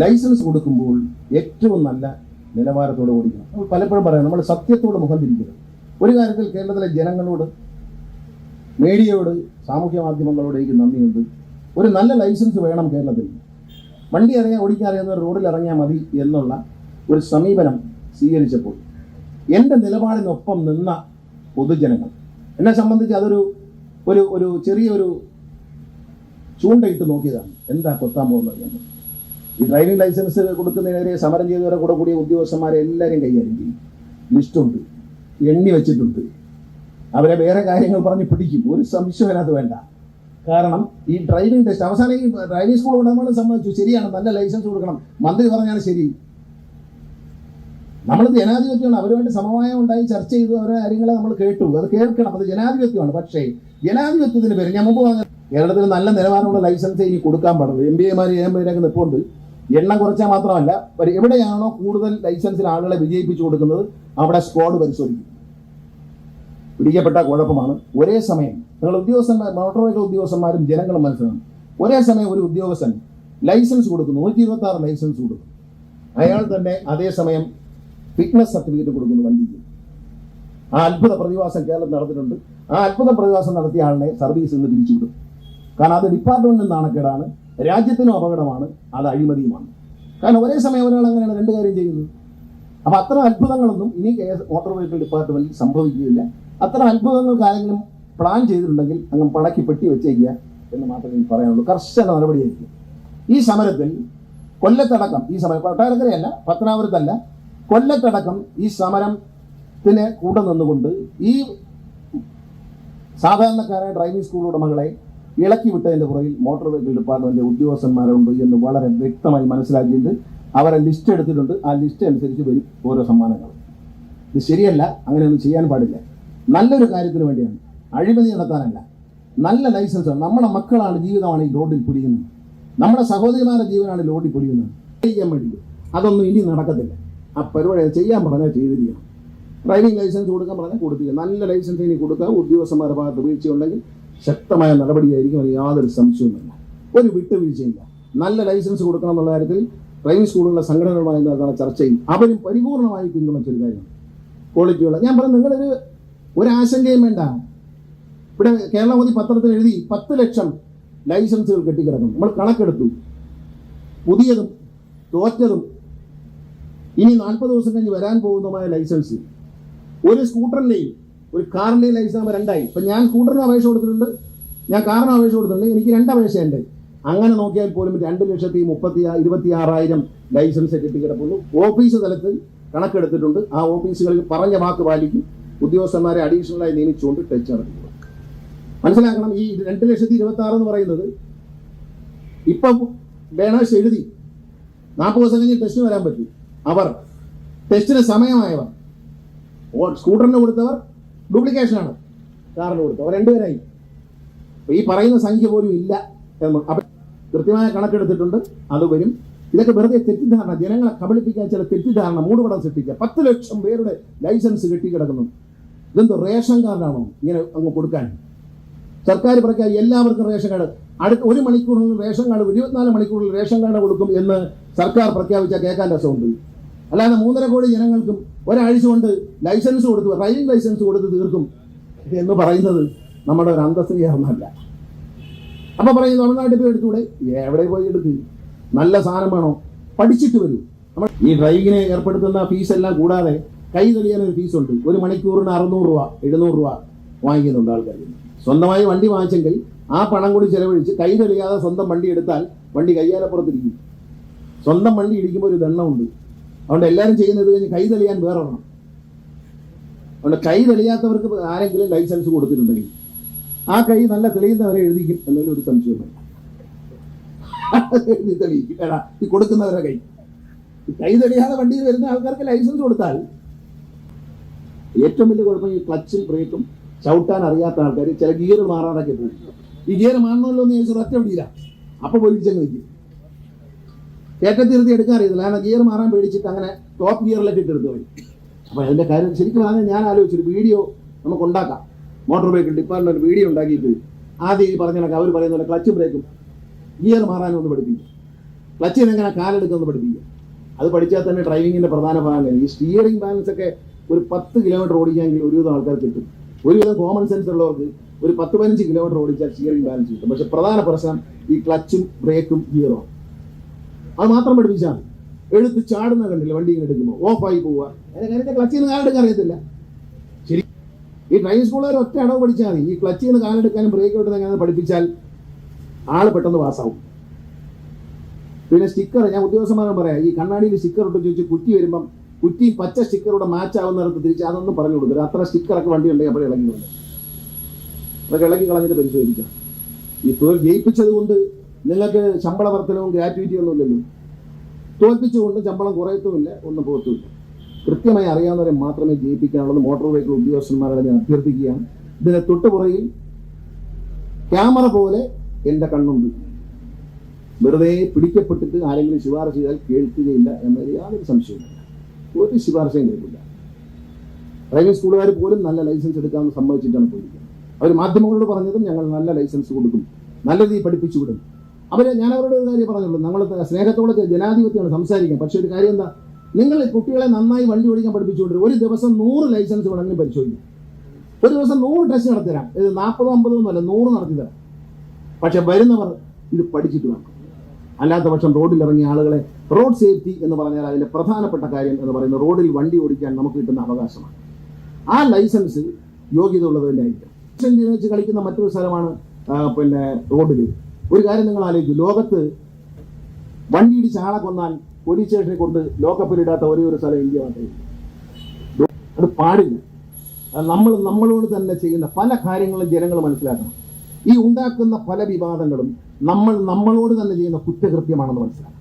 Licence കൊടുക്കുമ്പോൾ ഏറ്റവും നല്ല നിലവാരത്തോടെ ഓടിക്കണം. നമ്മൾ പലപ്പോഴും പറയാം നമ്മൾ സത്യത്തോട് മുഖം തിരിക്കണം. ഒരു കാര്യത്തിൽ കേരളത്തിലെ ജനങ്ങളോട് മീഡിയയോട് സാമൂഹ്യ മാധ്യമങ്ങളോട് എനിക്ക് നന്ദിയുണ്ട്. ഒരു നല്ല ലൈസൻസ് വേണം കേരളത്തിൽ. വണ്ടി അറിയാൻ ഓടിക്കാൻ അറിയാവുന്ന റോഡിൽ ഇറങ്ങിയാൽ മതി എന്നുള്ള ഒരു സമീപനം സ്വീകരിച്ചപ്പോൾ എന്റെ നിലപാടിനൊപ്പം നിന്ന പൊതുജനങ്ങൾ എന്നെ സംബന്ധിച്ച് അതൊരു ഒരു ഒരു ചെറിയൊരു ചൂണ്ടയിട്ട് നോക്കിയതാണ്. എന്താ കൊത്താൻ പോകുന്നത് എന്ന്. ഈ ഡ്രൈവിംഗ് ലൈസൻസ് കൊടുക്കുന്നതിനെതിരെ സമരം ചെയ്തവരെ കൂടെ കൂടിയ ഉദ്യോഗസ്ഥന്മാരെ എല്ലാവരും കൈകാര്യം ചെയ്യും ലിസ്റ്റുണ്ട് എണ്ണി വെച്ചിട്ടുണ്ട്. അവരെ വേറെ കാര്യങ്ങൾ പറഞ്ഞ് പിടിക്കും. ഒരു സംശയം അതിനകത്ത് വേണ്ട. കാരണം ഈ ഡ്രൈവിംഗ് ടെസ്റ്റ് അവസാനം ഈ ഡ്രൈവിംഗ് സ്കൂൾ ഉടമകളെ സമ്മതിച്ചു ശരിയാണ്. നല്ല ലൈസൻസ് കൊടുക്കണം. മന്ത്രി പറഞ്ഞാൽ ശരി. നമ്മൾ ജനാധിപത്യമാണ്. അവരുമായിട്ട് സമവായം ഉണ്ടായി ചർച്ച ചെയ്തു. അവരുടെ കാര്യങ്ങളെ നമ്മൾ കേട്ടു. അത് കേൾക്കണം. അത് ജനാധിപത്യമാണ്. പക്ഷേ ജനാധിപത്യത്തിന് പേര് ഞാൻ മുമ്പ് കേരളത്തിൽ നല്ല നിലവാരമുള്ള ലൈസൻസ് ഇനി കൊടുക്കാൻ പാടുള്ളൂ. എം ബി എമാർ എം പേരൊക്കെ നിൽപ്പുണ്ട് എണ്ണം കുറച്ചാൽ മാത്രമല്ല എവിടെയാണോ കൂടുതൽ ലൈസൻസിൽ ആളുകളെ വിജയിപ്പിച്ചു കൊടുക്കുന്നത് അവിടെ സ്ക്വാഡ് പരിശോധിക്കും. പിടിക്കപ്പെട്ട കുഴപ്പമാണ്. ഒരേ സമയം നിങ്ങൾ ഉദ്യോഗസ്ഥന്മാർ മോട്ടോർ വെഹിക്കിൾ ഉദ്യോഗസ്ഥന്മാരും ജനങ്ങളും മനസ്സിലാണ് ഒരേ സമയം ഒരു ഉദ്യോഗസ്ഥൻ ലൈസൻസ് കൊടുക്കും നൂറ്റി ഇരുപത്തി ആറ് ലൈസൻസ് കൊടുക്കും അയാൾ തന്നെ അതേസമയം ഫിറ്റ്നസ് സർട്ടിഫിക്കറ്റ് കൊടുക്കുന്നു വണ്ടിക്ക്. ആ അത്ഭുത പ്രതിഭാസം കേരളത്തിൽ നടത്തിയിട്ടുണ്ട് ആ അത്ഭുത പ്രതിഭാസം നടത്തിയ ആളിനെ സർവീസിൽ നിന്ന് പിരിച്ചുവിടും. കാരണം അത് ഡിപ്പാർട്ട്മെന്റിന് നാണക്കേടാണ് രാജ്യത്തിനും അപകടമാണ് അത് അഴിമതിയുമാണ്. കാരണം ഒരേ സമയം ഒരാൾ അങ്ങനെയാണ് രണ്ട് കാര്യം ചെയ്യുന്നത്. അപ്പൊ അത്ര അത്ഭുതങ്ങളൊന്നും ഇനി മോട്ടോർ വെഹിക്കിൾ ഡിപ്പാർട്ട്മെന്റിൽ സംഭവിക്കുകയില്ല. അത്ര അത്ഭുതങ്ങൾക്ക് ആരെങ്കിലും പ്ലാൻ ചെയ്തിട്ടുണ്ടെങ്കിൽ അങ്ങ് പടക്കി പെട്ടി വെച്ചേക്കുക എന്ന് മാത്രമേ എനിക്ക് പറയാനുള്ളൂ. കർശന നടപടിയായിരിക്കും. ഈ സമരത്തിൽ കൊല്ലത്തടക്കം ഈ സമരം കൊട്ടാരക്കരയല്ല പത്തനാപുരത്തല്ല കൊല്ലത്തടക്കം ഈ സമരത്തിന് കൂടെ നിന്നുകൊണ്ട് ഈ സാധാരണക്കാരായ ഡ്രൈവിംഗ് സ്കൂൾ ഉടമകളെ ഇളക്കി വിട്ടതിന്റെ പുറകിൽ മോട്ടോർ വെഹിക്കിൾ ഡിപ്പാർട്ട്മെന്റ് ഉദ്യോഗസ്ഥന്മാരുണ്ട് എന്ന് വളരെ വ്യക്തമായി മനസ്സിലാക്കിയിട്ട് അവരെ ലിസ്റ്റ് എടുത്തിട്ടുണ്ട്. ആ ലിസ്റ്റ് അനുസരിച്ച് വരും ഓരോ സമ്മാനങ്ങൾ. ഇത് ശരിയല്ല അങ്ങനെയൊന്നും ചെയ്യാൻ പാടില്ല. നല്ലൊരു കാര്യത്തിന് വേണ്ടിയാണ്. അഴിമതി നടത്താനല്ല. നല്ല ലൈസൻസ് നമ്മുടെ മക്കളാണ് ജീവിതമാണ് ഈ റോഡിൽ പൊടിയുന്നത് നമ്മുടെ സഹോദരിമാരുടെ ജീവനാണ് ലോഡിൽ പൊടിയുന്നത് ചെയ്യാൻ വേണ്ടി അതൊന്നും ഇനി നടക്കത്തില്ല. ആ പരിപാടി ചെയ്യാൻ പറഞ്ഞാൽ ചെയ്തിരിക്കണം. ഡ്രൈവിംഗ് ലൈസൻസ് കൊടുക്കാൻ പറഞ്ഞാൽ കൊടുത്തിരിക്കുക നല്ല ലൈസൻസ് ഇനി കൊടുക്കുക ഉദ്യോഗസ്ഥന്മാരുടെ ഭാഗത്ത് വീഴ്ചയുണ്ടെങ്കിൽ ശക്തമായ നടപടിയായിരിക്കും അത് യാതൊരു സംശയവുമില്ല. ഒരു വിട്ടുവീഴ്ചയില്ല. നല്ല ലൈസൻസ് കൊടുക്കണം എന്നുള്ള കാര്യത്തിൽ ഡ്രൈവിംഗ് സ്കൂളുകളുടെ സംഘടനകളുമായി നടത്തുന്ന ചർച്ചയും അവരും പരിപൂർണമായി പിന്തുണച്ചൊരു കാര്യമാണ്. ക്വാളിറ്റിയുള്ള ഞാൻ പറഞ്ഞു നിങ്ങളൊരു ഒരാശങ്കയും വേണ്ട. ഇവിടെ കേരള മോദി പത്രത്തിൽ എഴുതി പത്ത് ലക്ഷം ലൈസൻസുകൾ കെട്ടിക്കിടക്കുന്നു. നമ്മൾ കണക്കെടുത്തു. പുതിയതും തോറ്റതും ഇനി നാൽപ്പത് ദിവസം കഴിഞ്ഞ് വരാൻ പോകുന്നതുമായ ലൈസൻസ് ഒരു സ്കൂട്ടറിന്റെയും ഒരു കാറിന്റെ ലൈസൻസ് ആകുമ്പോൾ രണ്ടായി. ഇപ്പം ഞാൻ സ്കൂട്ടറിന് അപേക്ഷ കൊടുത്തിട്ടുണ്ട്. ഞാൻ കാറിന് അപേക്ഷ കൊടുത്തിട്ടുണ്ട്. എനിക്ക് രണ്ട് അപേക്ഷയുണ്ട്. അങ്ങനെ നോക്കിയാൽ പോലും രണ്ട് ലക്ഷത്തി മുപ്പത്തി ഇരുപത്തി ആറായിരം ലൈസൻസ് കെട്ടിക്കിടപ്പുള്ളൂ ഓഫീസ് തലത്തിൽ കണക്കെടുത്തിട്ടുണ്ട്. ആ ഓഫീസുകളിൽ പറഞ്ഞ വാക്ക് പാലിക്കും. ഉദ്യോഗസ്ഥന്മാരെ അഡീഷണലായി നിയമിച്ചുകൊണ്ട് ടച്ച് നടത്തുക മനസ്സിലാക്കണം ഈ രണ്ട് ലക്ഷത്തി ഇരുപത്തി ആറ് എന്ന് പറയുന്നത് ഇപ്പം ബേണേഴ്സ് എഴുതി. നാൽപ്പത് ദിവസം കഴിഞ്ഞ് ടെസ്റ്റിന് വരാൻ പറ്റും. അവർ ടെസ്റ്റിന് സമയമായവർ. സ്കൂട്ടറിന് കൊടുത്തവർ ഡ്യൂപ്ലിക്കേഷനാണ് കാറിന് കൊടുത്തവർ രണ്ടുപേരായി. അപ്പൊ ഈ പറയുന്ന സംഖ്യ പോലും ഇല്ല എന്ന്. അപ്പൊ കൃത്യമായ കണക്കെടുത്തിട്ടുണ്ട്. അത് വരും. ഇതൊക്കെ വെറുതെ തെറ്റിദ്ധാരണ. ജനങ്ങളെ കബളിപ്പിക്കാൻ ചില തെറ്റിദ്ധാരണ മൂടുപടം സൃഷ്ടിക്കുക. പത്ത് ലക്ഷം പേരുടെ ലൈസൻസ് കെട്ടിക്കിടക്കുന്നു ഇതെന്തോ റേഷൻ കാർഡാണോ ഇങ്ങനെ അങ്ങ് കൊടുക്കാൻ? സർക്കാർ പ്രഖ്യാപിക്കും എല്ലാവർക്കും റേഷൻ കാർഡ്. അടുത്ത ഒരു മണിക്കൂറിൽ റേഷൻ കാർഡ് ഇരുപത്തിനാല് മണിക്കൂറിൽ റേഷൻ കാർഡ് കൊടുക്കും എന്ന് സർക്കാർ പ്രഖ്യാപിച്ച കേൾക്കാൻ രസമുണ്ട്. അല്ലാതെ മൂന്നര കോടി ജനങ്ങൾക്കും ഒരാഴ്ച കൊണ്ട് ലൈസൻസ് കൊടുത്തു ഡ്രൈവിംഗ് ലൈസൻസ് കൊടുത്ത് തീർക്കും. എന്ന് പറയുന്നത് നമ്മുടെ ഒരു അന്തസ്സിന് ചേർന്നല്ല അപ്പൊ പറയും തമിഴ്നാട്ടിൽ പോയി എടുത്തൂടെ? എവിടെ പോയി എടുക്ക് നല്ല സാധനം വേണോ? പഠിച്ചിട്ട് വരൂ. നമ്മൾ ഈ ഡ്രൈവിങ്ങിനെ ഏർപ്പെടുത്തുന്ന ഫീസ് എല്ലാം കൂടാതെ കൈ തെളിയാൻ ഒരു ഉണ്ട്. ഒരു മണിക്കൂറിന് അറുന്നൂറ് രൂപ എഴുന്നൂറ് രൂപ വാങ്ങിക്കുന്നുണ്ട് ആൾക്കാർ. സ്വന്തമായി വണ്ടി വാങ്ങിച്ചെങ്കിൽ ആ പണം കൂടി ചെലവഴിച്ച് കൈ തെളിയാതെ സ്വന്തം വണ്ടി എടുത്താൽ വണ്ടി കയ്യാലപ്പുറത്തിരിക്കും. സ്വന്തം വണ്ടി ഇടിക്കുമ്പോൾ ഒരു ദണ്ണമുണ്ട് അതുകൊണ്ട് എല്ലാവരും ചെയ്യുന്നത് കഴിഞ്ഞ് കൈ തെളിയാൻ വേറെ ഒരെണ്ണം. അതുകൊണ്ട് കൈ തെളിയാത്തവർക്ക് ആരെങ്കിലും ലൈസൻസ് കൊടുത്തിട്ടുണ്ടെങ്കിൽ ആ കൈ നല്ല തെളിയുന്നവരെ എഴുതിക്കും. എന്നതിൽ ഒരു സംശയവുമില്ല എഴുതി തെളിയിക്കും. എടാ ഈ കൊടുക്കുന്നവരെ കൈ. കൈ തെളിയാതെ വണ്ടിയിൽ വരുന്ന ആൾക്കാർക്ക് ലൈസൻസ് കൊടുത്താൽ ഏറ്റവും വലിയ കുഴപ്പം ഈ ക്ലച്ചിൽ ബ്രേക്കും ചവിട്ടാൻ അറിയാത്ത ആൾക്കാർ ചില ഗിയർ മാറാനൊക്കെ പോകും. ഈ ഗിയർ മാറണമല്ലോ എന്ന് ചോദിച്ചാൽ ഒറ്റ പിടിയില്ല അപ്പൊ പോയിച്ചങ്ങ് നിൽക്കും ഏറ്റത്തിരുത്തി എടുക്കാൻ അറിയത്തില്ല. കാരണം ഗിയർ മാറാൻ പേടിച്ചിട്ട് അങ്ങനെ ടോപ്പ് ഗിയറിലൊക്കെ ഇട്ട് എടുത്തു പോയി അപ്പൊ അതിന്റെ കാര്യം ശരിക്കും അങ്ങനെ ഞാൻ ആലോചിച്ചൊരു വീഡിയോ നമുക്ക് ഉണ്ടാക്കാം. മോട്ടോർ വെഹിക്കിൾ ഡിപ്പാർട്ട്മെന്റ് വീഡിയോ ഉണ്ടാക്കിയിട്ട് ആദ്യം ഈ പറഞ്ഞ കണക്ക് അവർ പറയുന്ന പോലെ ക്ലച്ച് ബ്രേക്കും ഗിയർ മാറാനും ഒന്ന് പഠിപ്പിക്കും. ക്ലച്ചിൽ എങ്ങനെ കാലെടുക്കുന്നത് പഠിപ്പിക്കുക അത് പഠിച്ചാൽ തന്നെ ഡ്രൈവിങ്ങിന്റെ പ്രധാന ഭാഗം ഈ സ്റ്റിയറിംഗ് ബാലൻസ് ഒക്കെ ഒരു പത്ത് കിലോമീറ്റർ ഓടിക്കാമെങ്കിൽ ഒരുവിധം ആൾക്കാർ കിട്ടും. ഒരുവിധം കോമൺ സെൻസ് ഉള്ളവർക്ക് ഒരു പത്ത് പതിനഞ്ച് കിലോമീറ്റർ ഓടിച്ചാൽ സ്റ്റിയറിംഗ് ബാലൻസ് കിട്ടും. പക്ഷെ പ്രധാന പ്രശ്നം ഈ ക്ലച്ചും ബ്രേക്കും ഗിയറോ അത് മാത്രം പഠിപ്പിച്ചാൽ മതി. എടുത്ത് ചാടുന്ന കണ്ടില്ല വണ്ടി ഇങ്ങനെ എടുക്കുമ്പോൾ ഓഫായി പോവുക. അതിന്റെ കാര്യത്തെ ക്ലച്ചിൽ നിന്ന് കാലെടുക്കാൻ അറിയത്തില്ല. ശരി. ഈ ഡ്രൈവിംഗ് സ്കൂളുകാർ ഒറ്റ അടവ് പഠിച്ചാൽ മതി. ഈ ക്ലച്ചിൽ നിന്ന് കാലെടുക്കാനും ബ്രേക്ക് വിട്ടുന്ന എങ്ങനെ പഠിപ്പിച്ചാൽ ആൾ പെട്ടെന്ന് പാസ്സാവും പിന്നെ സ്റ്റിക്കർ ഞാൻ ഉദ്യോഗസ്ഥന്മാരോട് പറയാം ഈ കണ്ണാടിയിൽ സ്റ്റിക്കർ ഇട്ട് ചോദിച്ച് കുറ്റി വരുമ്പം കുറ്റി പച്ച സ്റ്റിക്കറോടെ മാച്ച് ആവുന്നിടത്ത് തിരിച്ച് അതൊന്നും പറഞ്ഞു കൊടുക്കരുത്. അത്ര സ്റ്റിക്കറൊക്കെ വണ്ടി ഉണ്ടെങ്കിൽ അപ്പോൾ ഇളകിയിട്ടുണ്ട് അതൊക്കെ ഇളകി കളഞ്ഞിട്ട് പരിശോധിക്കാം. ഈ തൊഴിൽ ജയിപ്പിച്ചത് കൊണ്ട് നിങ്ങൾക്ക് ശമ്പള വർധനവും ഗ്രാറ്റുവിറ്റി ഒന്നും ഇല്ലല്ലോ. തോൽപ്പിച്ചുകൊണ്ട് ശമ്പളം കുറയത്തുമില്ല ഒന്നും പോകത്തുമില്ല. കൃത്യമായി അറിയാവുന്നവരെ മാത്രമേ ജയിപ്പിക്കാനുള്ളത് മോട്ടോർ വെഹിക്കിൾ ഉദ്യോഗസ്ഥന്മാരുടെ ഞാൻ അഭ്യർത്ഥിക്കുകയാണ്. ഇതിന് തൊട്ടുപുറകിൽ ക്യാമറ പോലെ എന്റെ കണ്ണുണ്ട്. വെറുതെ പിടിക്കപ്പെട്ടിട്ട് ആരെങ്കിലും ശുപാർശ ചെയ്താൽ കേൾക്കുകയില്ല എന്നതിൽ യാതൊരു സംശയവുമില്ല. ഒരു ശുപാർശയും കേൾക്കില്ല. ഡ്രൈവിംഗ് സ്കൂളുകാർ പോലും നല്ല ലൈസൻസ് എടുക്കാമെന്ന് സമ്മതിച്ചിട്ടാണ് പോയിരിക്കുന്നത്. അവർ മാധ്യമങ്ങളോട് പറഞ്ഞതും ഞങ്ങൾ നല്ല ലൈസൻസ് കൊടുക്കും. നല്ല രീതിയിൽ പഠിപ്പിച്ചു വിടും. അവർ ഞാൻ അവരോട് ഒരു കാര്യം പറഞ്ഞുള്ളൂ. നമ്മൾ സ്നേഹത്തോടെ ജനാധിപത്യമാണ് സംസാരിക്കാം പക്ഷേ ഒരു കാര്യം എന്താ? നിങ്ങൾ കുട്ടികളെ നന്നായി വണ്ടി ഓടിക്കാൻ പഠിപ്പിച്ചുകൊണ്ട് ഒരു ദിവസം നൂറ് ലൈസൻസ് വേണമെങ്കിലും പരിശോധിക്കും. ഒരു ദിവസം നൂറ് ടെസ്റ്റ് നടത്തിരാം ഇത് നാൽപ്പതോ അമ്പതോ ഒന്നുമല്ല നൂറ് നടത്തി തരാം പക്ഷെ വരുന്നവർ ഇത് പഠിച്ചിട്ട് വേണം. അല്ലാത്ത പക്ഷം റോഡിൽ ഇറങ്ങിയ ആളുകളെ റോഡ് സേഫ്റ്റി എന്ന് പറഞ്ഞാൽ അതിലെ പ്രധാനപ്പെട്ട കാര്യം എന്ന് പറയുന്നത് റോഡിൽ വണ്ടി ഓടിക്കാൻ നമുക്ക് കിട്ടുന്ന അവകാശമാണ്. ആ ലൈസൻസ് യോഗ്യത ഉള്ളതിന്റെ ആയിരിക്കും ലൈസൻസ് കളിക്കുന്ന മറ്റൊരു സ്ഥലമാണ് പിന്നെ റോഡിൽ ഒരു കാര്യം നിങ്ങൾ ആലോചിക്കും. ലോകത്ത് വണ്ടി ഇടിച്ച് ആളെ കൊന്നാൽ പോലീസ് സ്റ്റേഷനെ കൊണ്ട് ലോക്കപ്പിലിടാത്ത ഒരേ ഒരു സ്ഥലം ഇന്ത്യ മാത്രമേ. അത് പാടില്ല. നമ്മൾ നമ്മളോട് തന്നെ ചെയ്യുന്ന പല കാര്യങ്ങളും ജനങ്ങൾ മനസ്സിലാക്കണം. ഈ ഉണ്ടാക്കുന്ന പല വിവാദങ്ങളും നമ്മൾ നമ്മളോട് തന്നെ ചെയ്യുന്ന കുറ്റകൃത്യമാണെന്ന് മനസ്സിലാക്കണം.